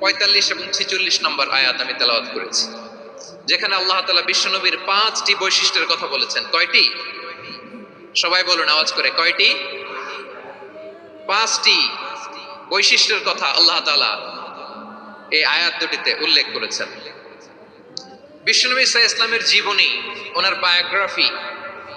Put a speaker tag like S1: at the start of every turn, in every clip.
S1: পঁয়তাল্লিশ এবং ছেচল্লিশ নম্বর আয়াত আমি তেলাওয়াত করেছি, যেখানে আল্লাহ তালা বিশ্বনবীর পাঁচটি বৈশিষ্ট্যের কথা বলেছেন। কয়টি? সবাই বলুন, আওয়াজ করে, কয়টি? পাঁচটি বৈশিষ্ট্যের কথা আল্লাহ তালা এই আয়াত দুটিতে উল্লেখ করেছেন। বিশ্বনবী ইসা ইসলামের জীবনী, ওনার বায়োগ্রাফি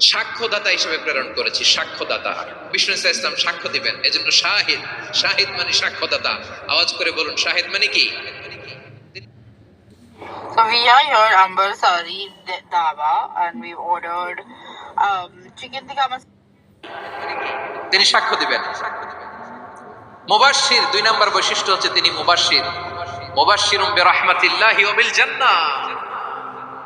S1: সাক্ষ্যদাতা হিসেবে প্রেরণ করেছি সাক্ষ্যদাতা। বিষ্ণু ইসলাম সাক্ষ্য দিবেন এজন্য শাহিদ। শাহিদ মানে সাক্ষ্যদাতা। আওয়াজ করে বলুন শাহিদ মানে কি?
S2: We are here Amber Sari D- Dhaba and we ordered um, chicken tikka masala.
S1: তিনি সাক্ষ্য দিবেন। মুবাশশির দুই নাম্বার বৈশিষ্ট্য হচ্ছে তিনি মুবাশশির। মুবাশশিরুম বিরহমাতিল্লাহি ওয়া বিল জান্নাহ।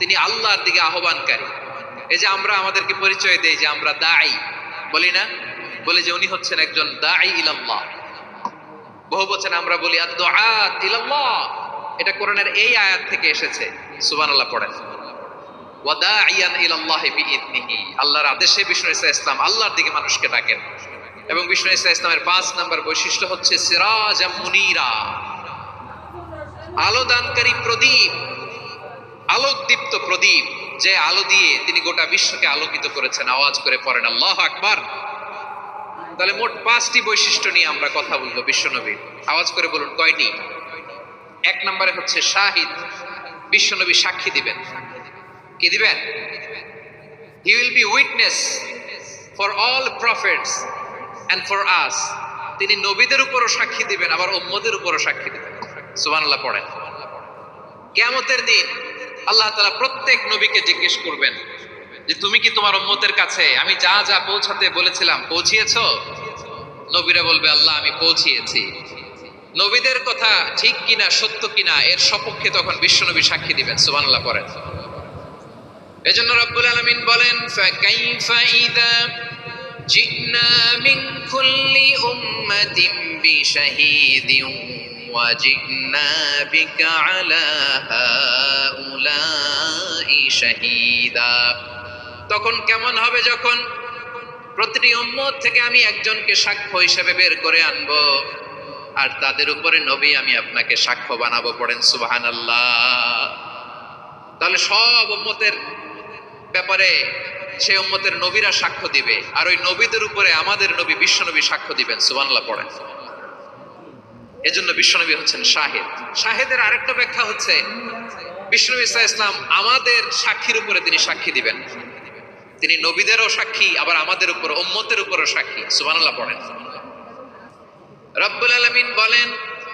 S1: তিনি আল্লাহর দিকে আহ্বানকারী। এই যে আমরা আমাদেরকে পরিচয় দেই যে আমরা দাই বলি না? বলি যে উনি হচ্ছেন একজন দাই ইলাল্লাহ। বহু বচনে আমরা বলি ইলাল্লাহ। এটা কোরআনের এই আয়াত থেকে এসেছে। সুবহানাল্লাহ পড়েন। ওয়াদাইয়ান ইলাল্লাহি বিইذনিহি আল্লাহর আদেশে বিষ্ণু ইসা ইসলাম আল্লাহর দিকে মানুষকে ডাকেন। এবং বিষ্ণু ইসা ইসলামের পাঁচ নম্বর বৈশিষ্ট্য হচ্ছে সিরাজ মুনিরা। আলো দানকারী প্রদীপ। আলোকদীপ্ত প্রদীপ, যে আলো দিয়ে তিনি গোটা বিশ্বকে আলোকিত করেছেন। আওয়াজ করে পড়েন, আল্লাহ আকবার! তাহলে মোট পাঁচটি বৈশিষ্ট্য নিয়ে আমরা কথা বলব বিশ্বনবীর। আওয়াজ করে বলুন, কয়টি? এক নম্বরে হচ্ছে শাহিদ। বিশ্বনবী সাক্ষী দিবেন। কি দিবেন? He will be witness for all prophets and for us তিনি নবীদের উপরও সাক্ষী দিবেন, আবার উম্মদের উপরও সাক্ষী দিবেন। সুবহানাল্লাহ পড়েন। কেয়ামতের দিন আল্লাহ তাআলা প্রত্যেক নবীকে জিজ্ঞেস করবেন যে তুমি কি তোমার উম্মতের কাছে আমি যা যা পৌঁছাতে বলেছিলাম পৌঁছিয়েছো? নবীরা বলবে, আল্লাহ, আমি পৌঁছিয়েছি। নবীদের কথা ঠিক কিনা, সত্য কিনা, এর সপক্ষে তখন বিশ্বনবী সাক্ষী দিবেন, সুবহানাল্লাহ পড়েন এজন্য রব্বুল আলামিন বলেন জিনা মিন কুল্লি উম্মাতিন বিশাহিদিন। জিনা বিকা আলা হাউলাই শাহিদা তখন কেমন হবে যখন প্রতিটি উম্মত থেকে আমি একজনকে সাক্ষ্য হিসেবে বের করে আনব, আর তাদের উপরে নবী আমি আপনাকে সাক্ষ্য বানাবো পড়েন, সুবহানাল্লাহ। তাহলে সব উম্মতের ব্যাপারে সেই উম্মতের নবীরা সাক্ষ্য দিবে, আর ওই নবীদের উপরে আমাদের নবী বিশ্বনবী সাক্ষ্য দিবেন, সুবহানাল্লাহ পড়েন। এজন্য বিশ্বনবী হচ্ছেন শাহেদ শাহেদের আরেকটা ব্যাখ্যা হচ্ছে বিষ্ণু ইসা ইসলাম আমাদের সাক্ষীর উপরে তিনি সাক্ষী দিবেন তিনি নবীদেরও সাক্ষী আবার আমাদের উপর উম্মতের উপরও সাক্ষী সুবহানাল্লাহ পড়েন রব্বুল আলামিন বলেন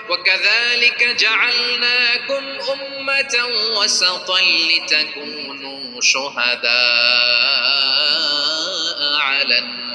S1: وكذلك جعلناكم أمة وسطا لتكونوا شهداء على الناس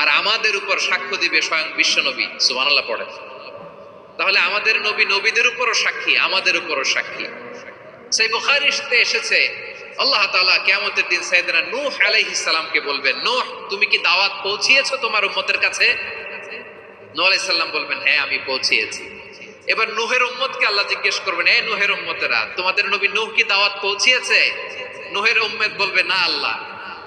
S1: আর আমাদের উপর সাক্ষ্য দিবে স্বয়ং বিশ্ব নবী। সুবহান আল্লাহ পড়েন তাহলে আমাদের নবী নবীদের উপরও সাক্ষী, আমাদের উপরও সাক্ষী। সেই বুখারিতে এসেছে। আল্লাহ তাআলা কিয়ামতের দিন সাইয়েদনা নূহ আলাইহিস সালামকে বলবেন, নূহ, তুমি কি দাওয়াত পৌঁছিয়েছো তোমার উম্মতের কাছে? নূহ আলাইহিস সালাম বলবেন হ্যাঁ আমি পৌঁছিয়েছি। এবার নূহের উম্মতকে আল্লাহ জিজ্ঞেস করবেন এই নূহের উম্মতেরা, তোমাদের নবী নূহ কি দাওয়াত পৌঁছিয়েছে? নূহের উম্মত বলবে, না, আল্লাহ।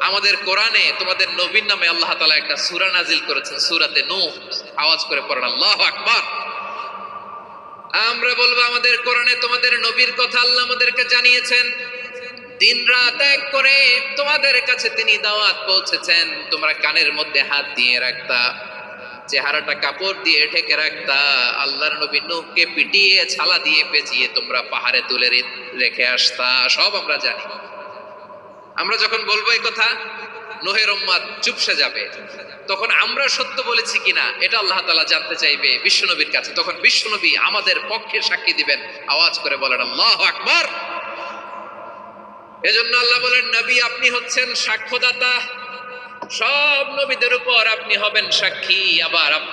S1: আমাদের কোরআনে তোমাদের নবীর নামে আল্লাহ তালা একটা সুরা নাজিল করেছেন, সুরাতে নূহ। আওয়াজ করে পড়েন, আল্লাহ আকবার। আমরা বলব, আমাদের কোরআনে তোমাদের নবীর কথা আল্লাহ আমাদেরকে জানিয়েছেন। দিন রাত এক করে তোমাদের কাছে তিনি দাওয়াত পৌঁছেছেন। তোমরা কানের মধ্যে হাত দিয়ে রাখতা, চেহারাটা কাপড় দিয়ে ঢেকে রাখতা, আল্লাহর নবী নূহকে পিটিয়ে, ছালা দিয়ে পেঁচিয়ে তোমরা পাহাড়ে তুলে রেখে আসতা। সব আমরা জানি। আমরা যখন বলব এই কথা নোহের উম্মাদ চুপসে যাবে। তখন আমরা সত্য বলেছি কিনা, এটা আল্লাহ তাআলা জানতে চাইবে বিশ্বনবীর কাছে। তখন বিশ্বনবী আমাদের পক্ষে সাক্ষী দিবেন। আওয়াজ করে বলেন, আল্লাহ আকবার! এজন্য আল্লাহ বলেন, নবী, আপনি হচ্ছেন সাক্ষ্যদাতা। সব নবীদের উপর আপনি হবেন সাক্ষী। আবার আপনার